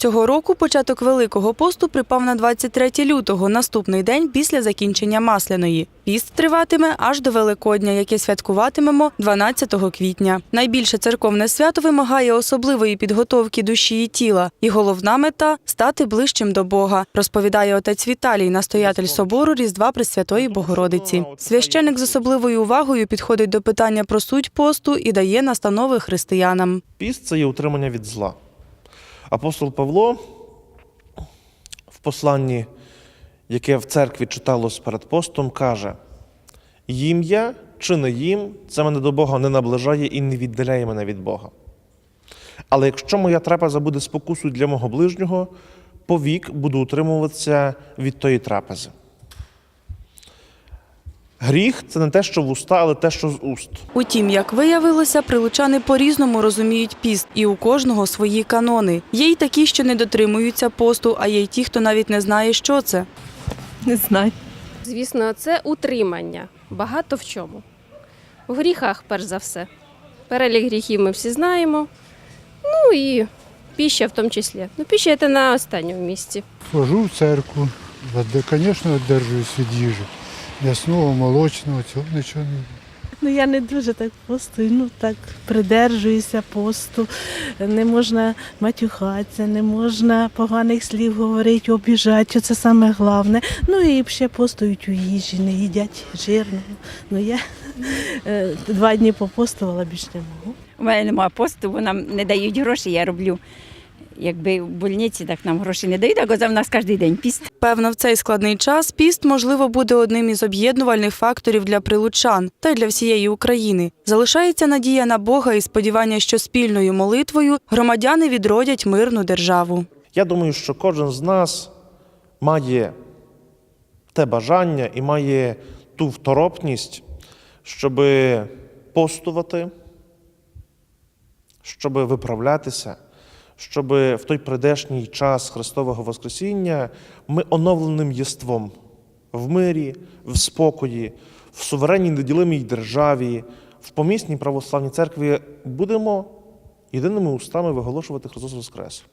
Цього року початок Великого посту припав на 23 лютого, наступний день після закінчення Масляної. Піст триватиме аж до Великодня, яке святкуватимемо 12 квітня. Найбільше церковне свято вимагає особливої підготовки душі і тіла, і головна мета стати ближчим до Бога, розповідає отець Віталій, настоятель собору Різдва Пресвятої Богородиці. Священик з особливою увагою підходить до питання про суть посту і дає настанови християнам. Піст це є утримання від зла. Апостол Павло в посланні, яке в церкві читалось перед постом, каже: їм я чи не їм, це мене до Бога не наближає і не віддаляє мене від Бога. Але якщо моя трапеза буде спокусою для мого ближнього, повік буду утримуватися від тої трапези. Гріх це не те, що в уста, але те, що з уст. Утім, як виявилося, прилучани по-різному розуміють піст, і у кожного свої канони. Є й такі, що не дотримуються посту, а є й ті, хто навіть не знає, що це. Не знаю. Звісно, це утримання. Багато в чому. В гріхах, перш за все. Перелік гріхів ми всі знаємо. Ну і піща в тому числі. Ну, піща це на останньому місці. Хожу в церкву, звісно, одержуюсь від їжі. М'ясного, молочного, цього нічого не. Ну я не дуже так постую, ну так придержуюся посту. Не можна матюхатися, не можна поганих слів говорити, обіжати. Це саме головне. Ну і ще постують у їжі, не їдять жирного. Ну я е, два дні попостувала, більш не можу. У мене немає посту, бо нам не дають гроші, я роблю. Якби в больниці, так нам гроші не дають, а в нас кожен день піст. Певно, в цей складний час піст, можливо, буде одним із об'єднувальних факторів для прилучан та й для всієї України. Залишається надія на Бога і сподівання, що спільною молитвою громадяни відродять мирну державу. Я думаю, що кожен з нас має те бажання і має ту второпність, щоб постувати, щоб виправлятися, щоб в той прийдешній час Христового Воскресіння ми оновленим єством в мирі, в спокої, в суверенній неділимій державі, в помісній православній церкві будемо єдиними устами виголошувати Христос Воскрес.